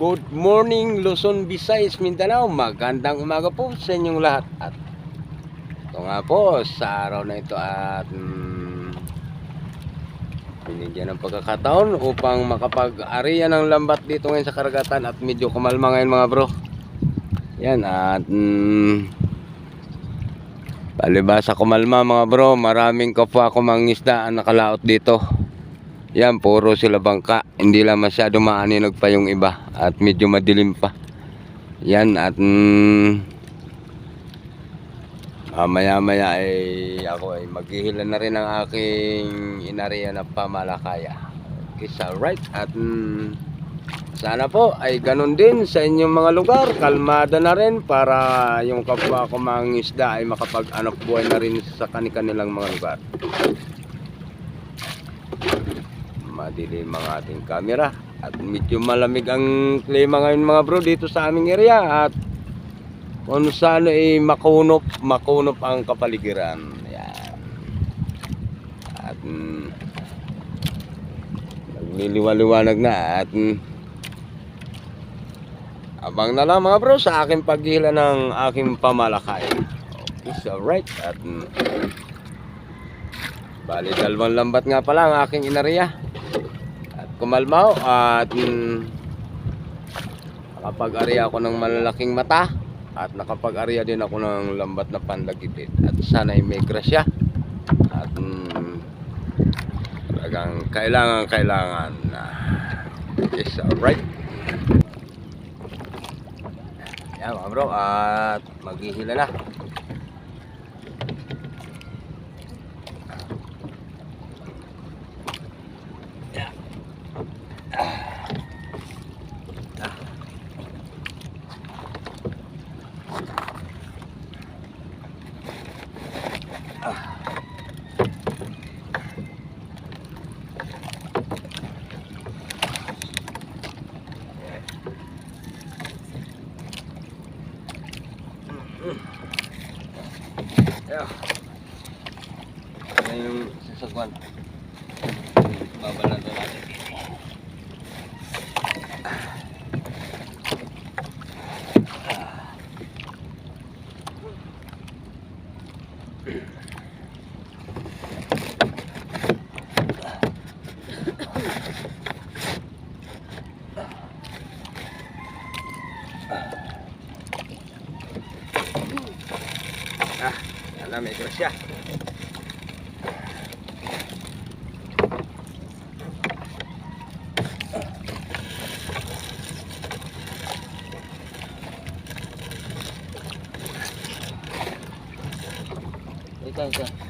Good morning Luzon, Visayas, Mindanao. Magandang umaga po sa inyong lahat. At ito nga po sa araw na ito at mm, binigyan ng pagkakataon upang makapag-ariya ng lambat dito ngayon sa karagatan at medyo kumalma ngayon mga bro. Yan at mm, palibasa kumalma mga bro. Maraming kapwa ko mangisda ang nakalaot dito. Yan, puro sila bangka. Hindi lang masyado maaninag pa yung iba. At medyo madilim pa. Yan, at mm, maya maya ay ako ay maghihila na rin ang aking inariya na pamalakaya. So right. At mm, sana po ay ganun din sa inyong mga lugar. Kalmada na rin para yung kapwa ko mga isda ay makapag-anak buhay na rin sa kanilang mga lugar madilim ang ating camera. At medyo malamig ang klima ngayon mga bro dito sa aming area. At kung saan ay makunop makunop ang kapaligiran. Yan at mm, nagliliwaliwanag na. At mm, abang na lang mga bro sa aking paghila ng aking pamalakay. Okay so right. At mm, bali dalawang lambat nga pala ang aking inariya kumalmaw at mm, nakapag-ari ako ng malalaking mata at nakapag-ariya din ako ng lambat na pandagipit. At sana ay may grasya at mm, talagang kailangan kailangan na is alright. Yan mga bro at maghihila na Ayan. Ayan yung sasagwan. Babalatan natin. Ah, yan na, may grasya. Ito, ito.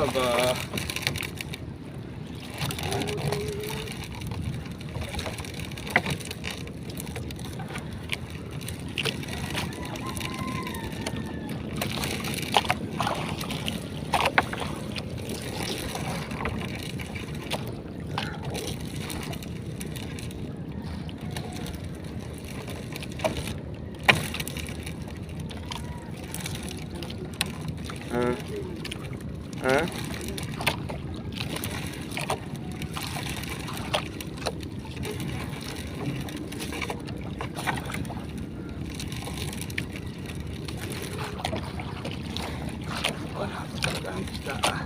Aba. Ah. Ah? Wala talaga ang isda ah.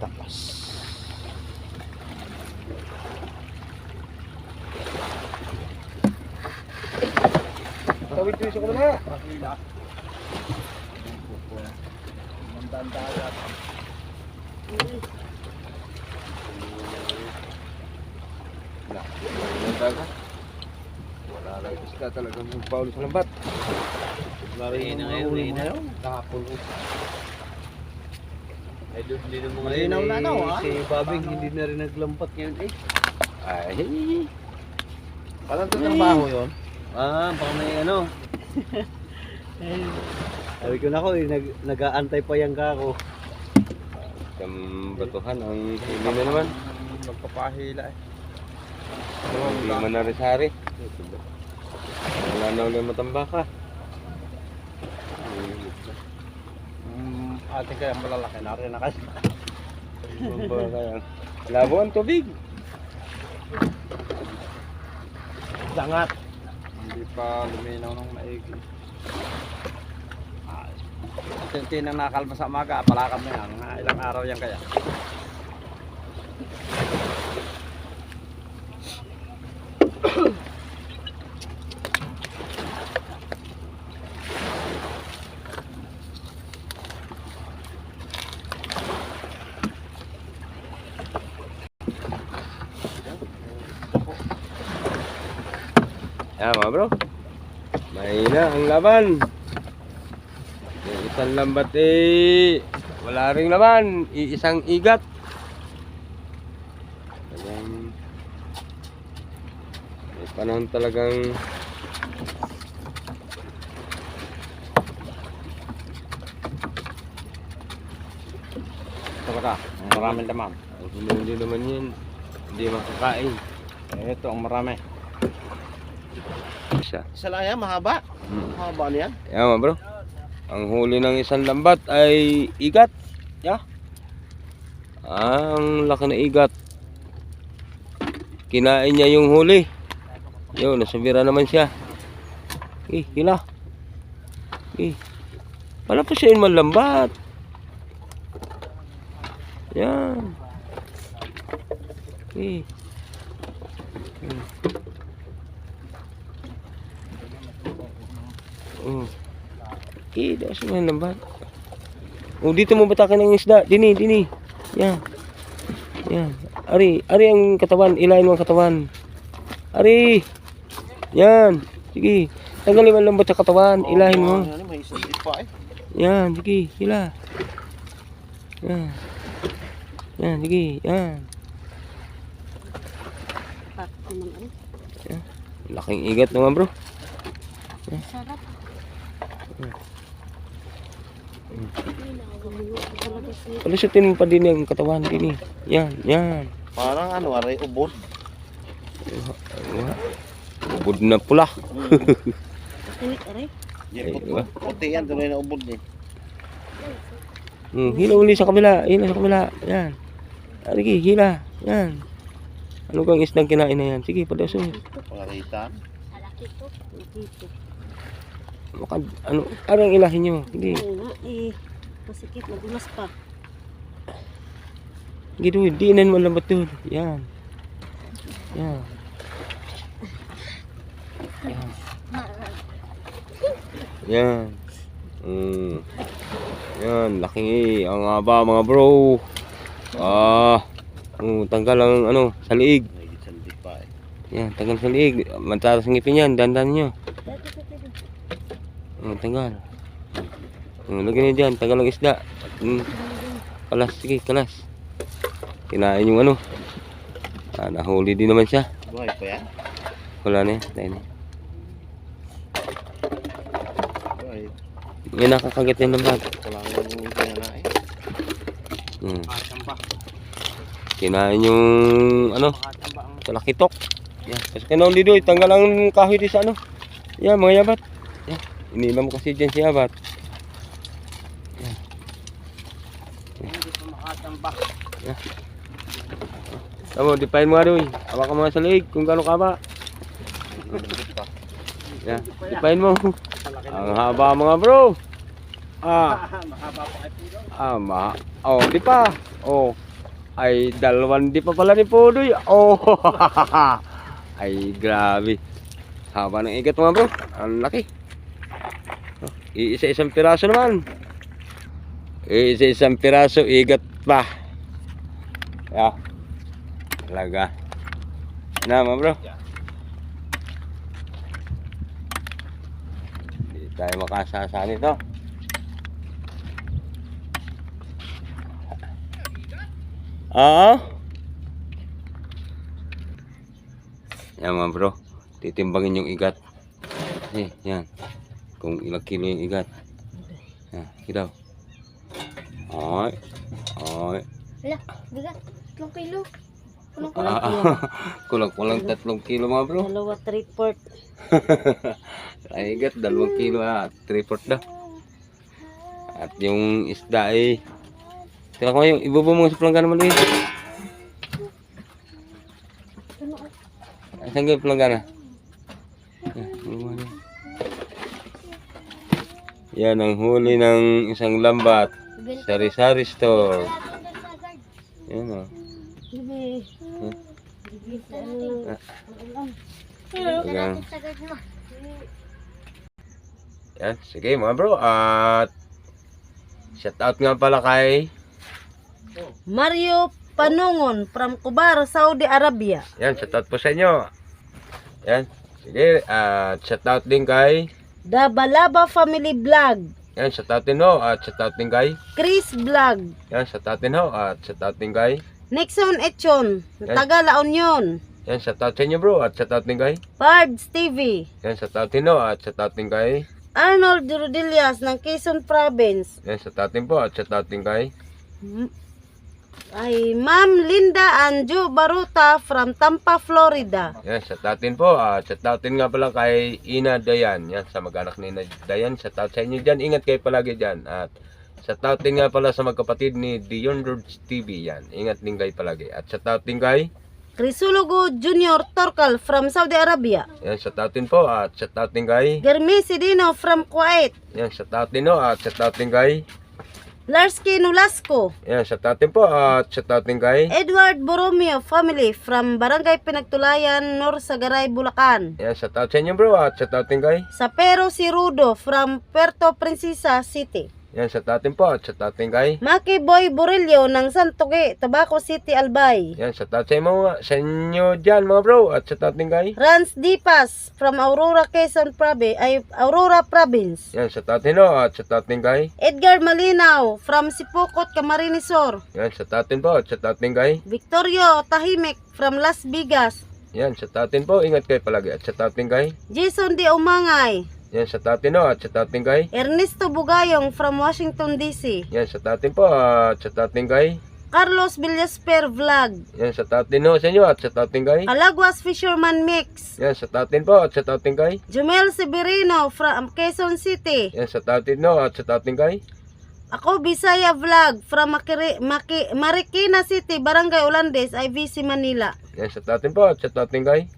Tapos. Tawid ko sa kumana. Wala. Wala lang isda talaga ng Paulo sa lambat. Wala rin mga uli mo ngayon. Kahapon. Ay, doon din ang mga Malinaw yun na, eh. no, ah? Si Babing hindi na rin naglampat ngayon eh. Ay, Parang trabaho yun. Ah, baka may ano. Sabi ko na ko eh, nag, nag-aantay pa yung kako. Kam batuhan ang hili na naman. Magpapahila eh. Hindi man na rin sari. Wala na ulit matambaka. Mm, ating kaya malalaki na rin na kasi. Labo ang tubig. Dangat. Hindi pa luminaw ng maigi. Tintin ang nakalma sa maga, palakam na yan. Ilang araw yan kaya. Yan mga bro. Mahina ang laban. Yung isang lambat eh, wala ring laban. Iisang igat. Talagang, may panahon talagang Ito ka, maraming laman. ang humuli naman yan. Hindi makakain. Ito ang marami. Isa. Isa lang yan, mahaba. Hmm. Mahaba niyan. Yan mga bro. Ang huli ng isang lambat ay igat. Ya. Ang laki na igat. Kinain niya yung huli. Yun, nasubira naman siya. Eh, hila. Eh. Wala pa siya man lambat. Yan. Eh. Hmm. Oh. Eh, daw sa mga lambat. Oh, dito mo batakan ng isda. Dini, dini. Yan. Yan. Ari, ari ang katawan. Ilain mo ang katawan. Ari. Yan. Sige. Tanggalin mo ang lambat sa katawan. Ilahin mo. Pa eh. Yan, sige. Hila. Yan. Yan, sige. Yan. Yan. Laking igat naman bro. Sarap. Palusutin mo pa din yung katawan. Dini. Yan, yan. Parang ano, aray ubod. Ubod na pula. Ay, diba? Puti yan, tuloy na ubod eh. Hmm, hila uli sa kabila. Hila sa kabila. Yan. Arigi, hila. Yan. Ano kang isdang kinain na yan? Sige, padaso. Pangarita. Alaki to. Maka, ano, arang ilahin nyo. Sige. Ay nga, eh. Masikip, magulas pa. Gitu, diinan mo lang betul. Yan. Yan. Yan. Yan. Mm. Yan, laki. Ang haba mga bro. Ah. Oh, tanggal ang ano, sa liig. Eh. Yan, tanggal sa liig. Matatas ang ngipin yan, dandan nyo. Dati Oh, tanggal. Oh, lagyan niyo dyan, tanggal ang isda. Mm. Kalas, sige, kalas. Kinain yung ano. Ah, nahuli din naman siya. Buhay pa yan? Wala na yan. Tayo na. May nakakagat yan ng bag. Wala kang yung na eh. Hmm. Kinain yung ano, ang talakitok. Yan. Kasi kinahuli doy, tanggal ang kahoy di sa ano. Yan, mga yabat. Yan. Inilam kasi dyan si yabat. hindi pa makachamba. Tama, dipain mo nga doy. Hawa ka mga sa liig kung gano'n ka ba. Yan. Dipain mo. Ang haba mga bro. Ah. Mahaba pa kay Pudo. Ah, ma. Oh, di pa. Oh. Ay, dalawan di pa pala ni Pudoy. Oh. Ay, grabe. Haba ng igat mga bro. Ang laki. Iisa-isang piraso naman. Iisa-isang piraso, igat pa. Yeah. Talaga. Na mga bro. Hindi tayo makasasa nito. Oo. Yan mga bro. Titimbangin yung igat. Eh, yan. Kung ilang kilo yung igat. Yan, kitaw. Ay. Ay. Hala, bigat. Ilang kilo. Kulang ko Ah, Kulang-kulang tatlong kilo mga bro. Dalawa, three port. Ay, igat, dalawang kilo ah. Three fourth daw. At yung isda eh. Tira ko yung ibubo mo sa pelanggan naman doon. Asan ka yung pelanggan ah? Yan, ibubo mo na. Yan ang huli ng isang lambat. Sari-sari store. Yan oh. Hmm? Bibi. Tagang- Yan, sige mga bro. At shout out nga pala kay Mario Panungon from Kubar, Saudi Arabia. Yan, shout out po sa inyo. Yan. Sige, at shout out din kay Dabalaba Family Vlog. Yan, shout out din ho. At shout out din kay Chris Vlog. Yan, shout out din ho. At shout out din kay Nixon Echon. Yes. Taga La Union. Yan, shout out sa inyo bro. At shout out din kay Parbs TV. Yan, shout out din ho. At shout out din kay Arnold Rodillas ng Quezon Province. Yan, shout out din po. At shout out din kay Ay, Ma'am Linda Anjo Baruta from Tampa, Florida. Yan, shout out din po. At shout out din nga pala kay Ina Dayan. Yan, sa mag-anak ni Ina Dayan. Shout out sa inyo dyan. Ingat kayo palagi dyan. At shout out din nga pala sa magkapatid ni Dion Roads TV. Yan, ingat din kayo palagi. At shout out din kay Crisulugo Junior Torcal from Saudi Arabia. Yan, shout out din po. At shout out din kay Germi Sidino from Kuwait. Yan, shout out din no. At shout out din kay Larsky Nulasco. Yan, shout out din po. At shout out din kay Edward Boromeo family from Barangay Pinagtulayan, Norsagaray, Bulacan. Yan, shout out sa inyo bro. At shout out din kay Sapero Sirudo from Puerto Princesa City. Yan, out din po. At out din kay Maki Boy Burillo ng Santoque, Tabaco City, Albay. Yan, sa inyo, sa inyo dyan mga bro. At out din kay Rans Dipas from Aurora, Quezon Province, ay Aurora Province. Yan, out din no. At out din kay Edgar Malinaw from Sipokot, Camarinesor. Yan, out din po. At out din kay Victorio Tahimik from Las Vegas. Yan, out din po. Ingat kayo palagi. At out din kay Jason D. Umangay. Yan, out din no. At out din kay Ernesto Bugayong from Washington, D.C. Yan, out din po. At out din kay Carlos Villasper Vlog. Yan, sa tatin no sa inyo at sa tatin kay. Alaguas Fisherman Mix. Yan, sa tatin po at sa tatin kay. Jumel Severino from Quezon City. Yan, sa tatin no at sa tatin kay. Ako Bisaya Vlog from Makiri, Maki, Marikina City, Barangay Olandes, IVC Manila. Yan, sa tatin po at sa tatin kay.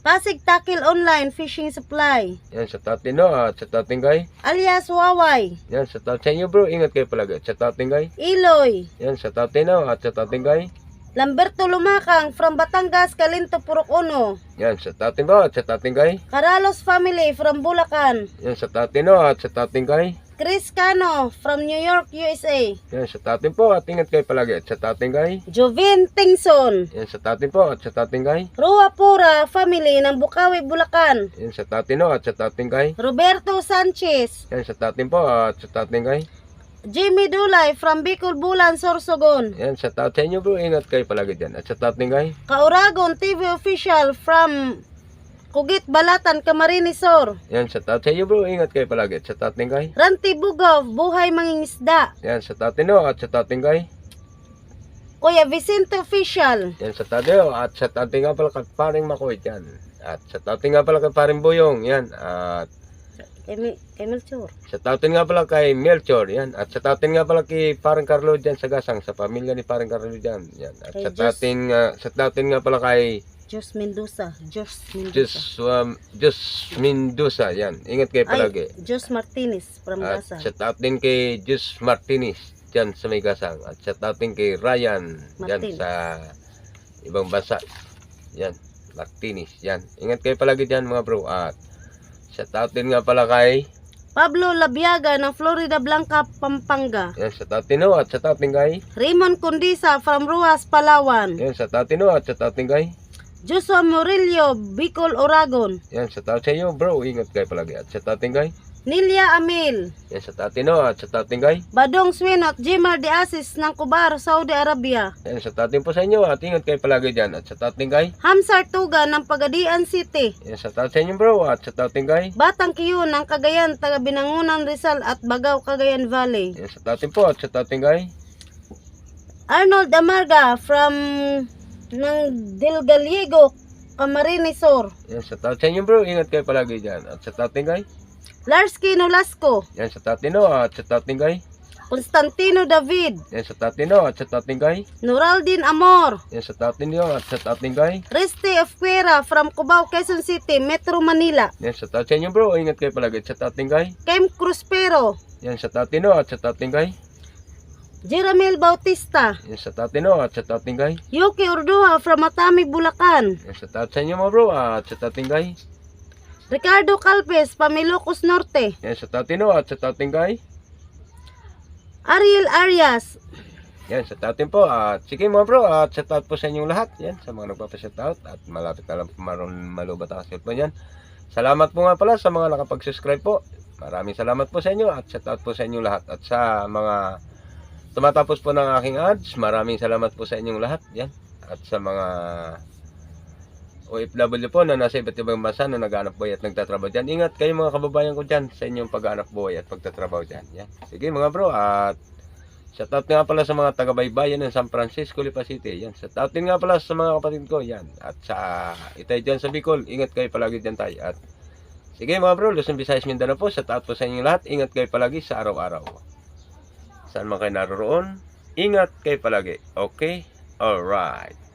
Pasig Takil Online Fishing Supply. Yan, sa tatin no at sa tatin kay. Alias Waway. Yan, sa tatin sa inyo bro, ingat kayo palagi. At sa tatin kay. Iloy. Yan, sa tatin no at sa tatin kay. Lamberto Lumakang from Batangas, Calinto, Purok Uno. Yan, sa tatin po at sa tatin kay. Caralos Family from Bulacan. Yan, sa tatin no at sa tatin kay. Chris Cano from New York, USA. Yan, sa tatin po at ingat kayo palagi. At sa tatin kay. Jovin Tingson. Yan, sa tatin po at sa tatin kay. Rua Pura Family ng Bukawi, Bulacan. Yan, sa tatin no at sa tatin kay. Roberto Sanchez. Yan, sa tatin po at sa tatin kay. Jimmy Dulay from Bicol, Bulan, Sorsogon. Yan, sa tatin nyo bro, ingat kayo palagi dyan. At sa tatin kay. Kauragon TV official from Kugit Balatan, Camarines Sur. Yan, sa tatin nyo bro, ingat kayo palagi. Sa tatin kay. Ranti Bugaw, Buhay Mangingisda. Yan, sa tatin no at sa tatin kay. Kuya Vicente official. Yan, sa tatin no at sa tatin nga pala kay paring makoy yan. At sa tatin nga pala kay paring boyong. Yan, at Kay, kay Melchor. sa tatin nga pala kay Melchor. Yan, at sa tatin nga pala kay paring Carlo dyan sa Gasang. Sa pamilya ni paring Carlo dyan. Yan, at sa tatin nga, sa tatin nga pala kay Jos Mendoza. Jos Mendoza. Diyos, um, Diyos Mendoza. Yan, ingat kayo palagi. Ay, Jos Martinez from At Gaza. sa tatin kay Jus Martinez dyan sa may gasang. At sa tatin kay Ryan dyan Martinez. sa ibang bansa. Yan, Martinez. Yan. Ingat kayo palagi dyan mga bro. At sa tatin nga pala kay Pablo Labiaga ng Florida Blanca, Pampanga. yan sa tatino at sa tatin kay Raymond Condisa from Ruas, Palawan. yan sa tatino at sa tatin kay Joshua Murillo, Bicol, Oragon. yan sa sa inyo bro. Ingat kayo palagi. At sa tatin kay Nilia Amil. yan sa tatino at sa tatin kay Badong Swinot, Jimar de Asis ng Kubar, Saudi Arabia. yan sa tatin po sa inyo at ingat kayo palagi dyan. At sa tatin kay Hamsar Tuga ng Pagadian City. yan sa sa inyo bro. At sa tatin kay Batang Kiyo ng Cagayan, taga Binangunan Rizal at Bagaw, Cagayan Valley. yan sa tatin po at sa tatin kay Arnold Amarga from ng Del Gallego, Camarines Sur. Yan sa tatin sa inyo bro, ingat kayo palagi dyan. At sa tatin kay, Larsky Nolasco, yan sa tatino at sa tatin kay, Constantino David, yan sa tatino at sa tatin kay, Nuraldin Amor, yan sa tatino at sa tatin kay, Reste Efquera from Cubao, Quezon City, Metro Manila. yan sa tatin sa inyo bro, ingat kayo palagi. At sa tatin kay, Kem Cruspero, yan sa tatino at sa tatin kay, Jeramel Bautista, yan sa tatino at sa tatin kay, Yuki Urduha from Matami, Bulacan, yan sa tatin sa inyo mga bro. At sa tatin kay, Ricardo Calpes, Pamilocos Norte, yan sa tatino at sa tatin kay, Ariel Arias, yan sa tatin po. At sige mga bro, at sa tat po sa inyong lahat. Yan, sa mga nagpapashout at malapit na lang malubat ang cellphone yan. Salamat po nga pala sa mga nakapag-subscribe po. Maraming salamat po sa inyo at sa tat po sa inyong lahat. At sa mga tumatapos po ng aking ads, maraming salamat po sa inyong lahat. Yan. At sa mga OFW po na nasa iba't ibang bansa na naghanap buhay at nagtatrabaho dyan. Ingat kayo mga kababayan ko dyan sa inyong paghanap buhay at pagtatrabaho dyan. Yan. Sige mga bro at Shoutout nga pala sa mga taga-baybayan ng San Francisco, Lipa City. Yan. Shoutout din nga pala sa mga kapatid ko. Yan. At sa itay dyan sa Bicol. Ingat kayo palagi dyan tayo. At sige mga bro, Luzon, Visayas, Mindanao po. Shoutout po sa inyong lahat. Ingat kayo palagi sa araw-araw. Saan man kayo naroon, ingat kayo palagi. Okay? Alright.